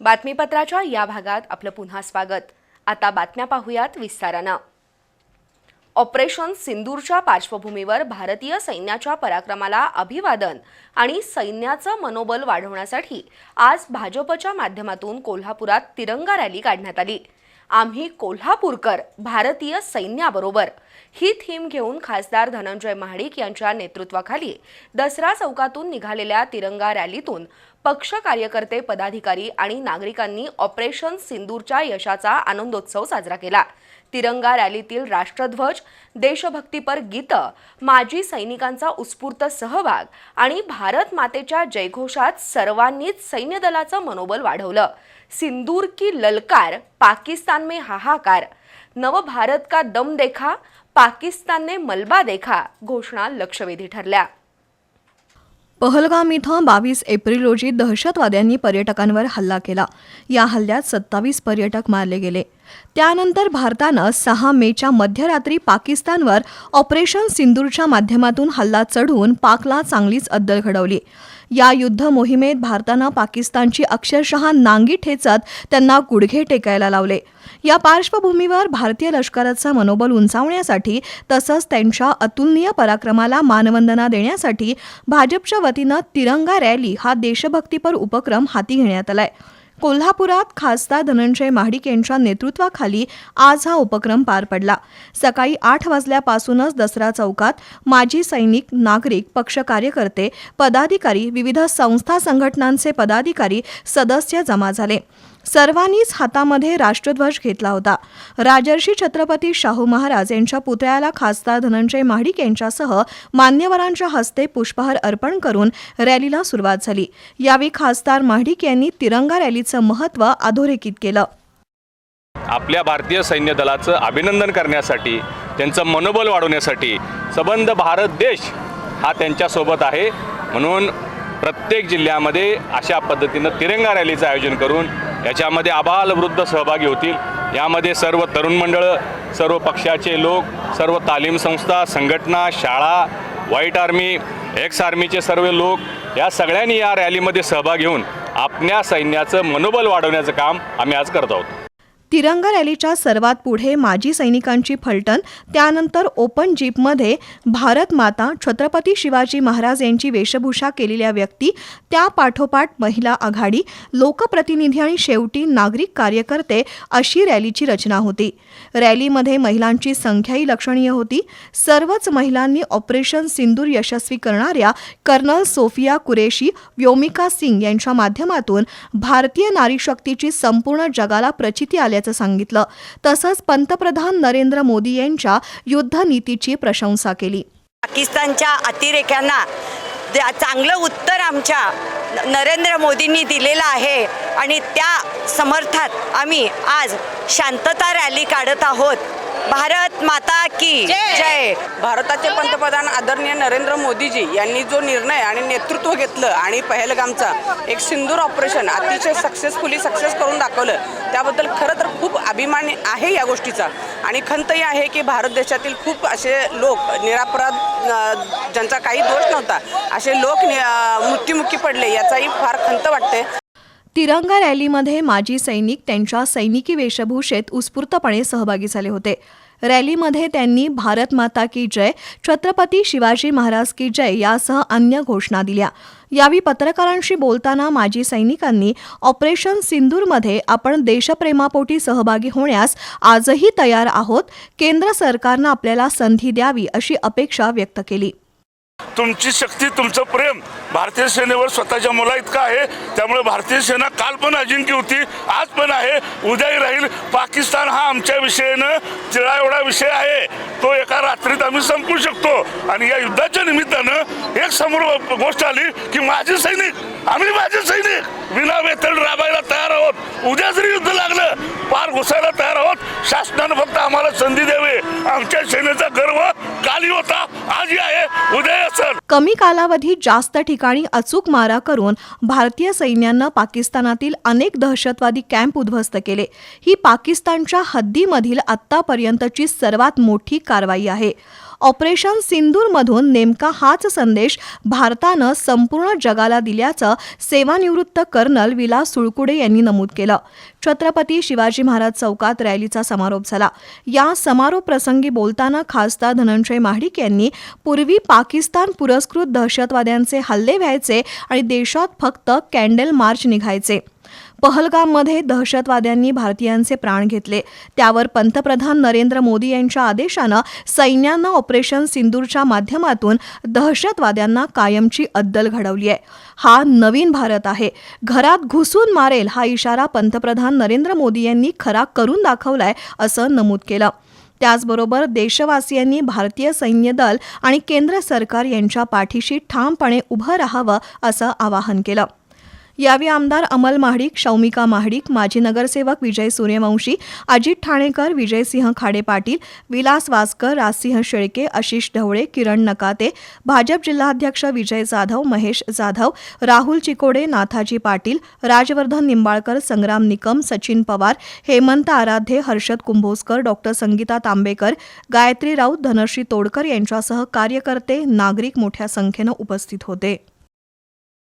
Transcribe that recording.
बातमीपत्राच्या या भागात आपलं पुन्हा स्वागत. आता बातम्या पाहूयात विस्तारानं. ऑपरेशन सिंदूरच्या पार्श्वभूमीवर भारतीय सैन्याच्या पराक्रमाला अभिवादन आणि सैन्याचं मनोबल वाढवण्यासाठी आज भाजपच्या माध्यमातून कोल्हापुरात तिरंगा रॅली काढण्यात आली. आम्ही कोल्हापूरकर भारतीय सैन्याबरोबर. ही थीम घेऊन खासदार धनंजय महाडिक यांच्या नेतृत्वाखाली दसरा चौकातून निघालेल्या तिरंगा रॅलीतून पक्ष कार्यकर्ते पदाधिकारी आणि नागरिकांनी ऑपरेशन सिंदूरच्या यशाचा आनंदोत्सव साजरा केला. तिरंगा रॅलीतील राष्ट्रध्वज देशभक्तीपर गीतं माजी सैनिकांचा उत्स्फूर्त सहभाग आणि भारत मातेच्या जयघोषात सर्वांनीच सैन्य दलाचं मनोबल वाढवलं. सिंदूर की ललकार पाकिस्तान में हाहाकार. नव भारत का दम देखा पाकिस्तानने मलबा देखा घोषणा लक्षवेधी ठरल्या. पहलगाम इथं बावीस एप्रिल रोजी दहशतवाद्यांनी पर्यटकांवर हल्ला केला. या हल्ल्यात सत्तावीस पर्यटक मारले गेले. त्यानंतर भारतानं सहा मेच्या मध्यरात्री पाकिस्तानवर ऑपरेशन सिंदूरच्या माध्यमातून हल्ला चढवून पाकला चांगलीच अद्दल घडवली. या युद्ध मोहिमेत भारतानं पाकिस्तानची अक्षरशः नांगी ठेचत त्यांना गुडघे टेकायला लावले. या पार्श्वभूमीवर भारतीय लष्कराचं मनोबल उंचावण्यासाठी तसंच त्यांच्या अतुलनीय पराक्रमाला मानवंदना देण्यासाठी भाजपच्या वतीनं तिरंगा रॅली हा देशभक्तीपर उपक्रम हाती घेण्यात आलाय. कोल्हापुरात खासदार धनंजय महाडिक यांच्या नेतृत्वाखाली आज हा उपक्रम पार पडला. सकाळी आठ वाजल्यापासूनच दसरा चौकात माजी सैनिक नागरिक पक्ष कार्यकर्ते पदाधिकारी विविध संस्था संघटनांचे पदाधिकारी सदस्य जमा झाले. सर्वांनीच हातामध्ये राष्ट्रध्वज घेतला होता. राजर्षी छत्रपती शाहू महाराज यांच्या पुतळ्याला खासदार धनंजय महाडिक यांच्यासह मान्यवरांच्या हस्ते पुष्पहार अर्पण करून रॅलीला सुरुवात झाली. यावेळी खासदार महाडिक यांनी तिरंगा रॅलीचं महत्त्व अधोरेखित केलं. आपल्या भारतीय सैन्य दलाचं अभिनंदन करण्यासाठी त्यांचं मनोबल वाढवण्यासाठी सबंध भारत देश हा त्यांच्यासोबत आहे. म्हणून प्रत्येक जिल्ह्यामध्ये अशा पद्धतीनं तिरंगा रॅलीचं आयोजन करून याच्यामध्ये आबालवृद्ध सहभागी होतील. यामध्ये सर्व तरुण मंडळं सर्व पक्षाचे लोक सर्व तालीम संस्था संघटना शाळा व्हाईट आर्मी एक्स आर्मीचे सर्व लोक या सगळ्यांनी या रॅलीमध्ये सहभाग घेऊन आपल्या सैन्याचं मनोबल वाढवण्याचं काम आम्ही आज करत आहोत. तिरंगा रॅलीच्या सर्वात पुढे माजी सैनिकांची फलटण त्यानंतर ओपन जीपमध्ये भारत माता छत्रपती शिवाजी महाराज यांची वेशभूषा केलेल्या व्यक्ती त्या पाठोपाठ महिला आघाडी लोकप्रतिनिधी आणि शेवटी नागरिक कार्यकर्ते अशी रॅलीची रचना होती. रॅलीमध्ये महिलांची संख्याही लक्षणीय होती. सर्वच महिलांनी ऑपरेशन सिंदूर यशस्वी करणाऱ्या कर्नल सोफिया कुरेशी व्योमिका सिंग यांच्या माध्यमातून भारतीय नारी शक्तीची संपूर्ण जगाला प्रचिती असल्याचं सांगितलं. तसंच पंतप्रधान नरेंद्र मोदी यांच्या युद्धनीतीची प्रशंसा केली. पाकिस्तानच्या अतिरेक्यांना चांगलं उत्तर आमच्या नरेंद्र मोदींनी दिलेलं आहे आणि त्या समर्थात आम्ही आज शांतता रॅली काढत आहोत. भारत माता की जय. भारताचे पंतप्रधान आदरणीय नरेंद्र मोदीजी यांनी जो निर्णय आणि नेतृत्व घेतलं आणि पहलगामचा एक सिंदूर ऑपरेशन अतिशय सक्सेसफुली सक्सेस करून दाखवलं त्याबद्दल खरं तर खूप अभिमान आहे या गोष्टीचा. आणि खंतही आहे की भारत देशातील खूप असे लोक निरापराध ज्यांचा काही दोष नव्हता असे लोक मृत्युमुखी पडले याचाही फार खंत वाटते तिरंगा रॅलीमध्ये माजी सैनिक त्यांच्या सैनिकी वेशभूषेत उत्स्फूर्तपणे सहभागी झाले होते. रॅलीमध्ये त्यांनी भारत माता की जय छत्रपती शिवाजी महाराज की जय यासह अन्य घोषणा दिल्या. यावेळी पत्रकारांशी बोलताना माजी सैनिकांनी ऑपरेशन सिंदूरमध्ये आपण देशप्रेमापोटी सहभागी होण्यास आजही तयार आहोत केंद्र सरकारनं आपल्याला संधी द्यावी अशी अपेक्षा व्यक्त केली. तुमची शक्ती तुमचं प्रेम भारतीय सेनेवर स्वतःच्या मुला इतकं आहे. त्यामुळे भारतीय सेना काल पण अजिंक्य होती आज पण आहे. उद्याही राहील. पाकिस्तान हा आमच्या विषयानं तिळा एवढा विषय आहे. तो एका रात्रीत आम्ही संपू शकतो. आणि या युद्धाच्या निमित्तानं एक समोर गोष्ट आली की माझे सैनिक आम्ही माझे सैनिक विना वेतन राबायला तयार आहोत. उद्या जरी युद्ध लागलं पार घुसायला तयार आहोत. शासनानं फक्त आम्हाला संधी द्यावी. आमच्या सेनेचा गर्व काली होता. आजही आहे. उद्या असेल कमी कालावधीत जास्त ठिकाणी अचूक मारा करून भारतीय सैन्यानं पाकिस्तानातील अनेक दहशतवादी कॅम्प उद्ध्वस्त केले. ही पाकिस्तानच्या हद्दीमधील आत्तापर्यंतची सर्वात मोठी कारवाई आहे. ऑपरेशन सिंदूरमधून नेमका हाच संदेश भारतानं संपूर्ण जगाला दिल्याचं सेवानिवृत्त कर्नल विलास सुळकुडे यांनी नमूद केलं. छत्रपती शिवाजी महाराज चौकात रॅलीचा समारोप झाला. या समारोप प्रसंगी बोलताना खासदार धनंजय महाडिक यांनी पूर्वी पाकिस्तान पुरस्कृत दहशतवाद्यांचे हल्ले व्हायचे आणि देशात फक्त कॅन्डल मार्च निघायचे. पहलगाममध्ये दहशतवाद्यांनी भारतीयांचे प्राण घेतले. त्यावर पंतप्रधान नरेंद्र मोदी यांच्या आदेशानं सैन्यानं ऑपरेशन सिंदूरच्या माध्यमातून दहशतवाद्यांना कायमची अद्दल घडवली आहे. हा नवीन भारत आहे. घरात घुसून मारेल हा इशारा पंतप्रधान नरेंद्र मोदी यांनी खरा करून दाखवलाय असं नमूद केलं. त्याचबरोबर देशवासियांनी भारतीय सैन्य दल आणि केंद्र सरकार यांच्या पाठीशी ठामपणे उभं राहावं असं आवाहन केलं. यावेळी आमदार अमल महाडिक शौमिका महाडिक माजी नगरसेवक विजय सूर्यवंशी अजित ठाणेकर विजयसिंह खाडे पाटील विलास वासकर राजसिंह शेळके आशिष ढवळे किरण नकाते भाजप जिल्हाध्यक्ष विजय जाधव महेश जाधव राहुल चिकोडे नाथाजी पाटील राजवर्धन निंबाळकर संग्राम निकम सचिन पवार हेमंत आराध्ये हर्षद कुंभोजकर डॉक्टर संगीता तांबेकर गायत्री राऊत धनश्री तोडकर यांच्यासह कार्यकर्ते नागरिक मोठ्या संख्येनं उपस्थित होते.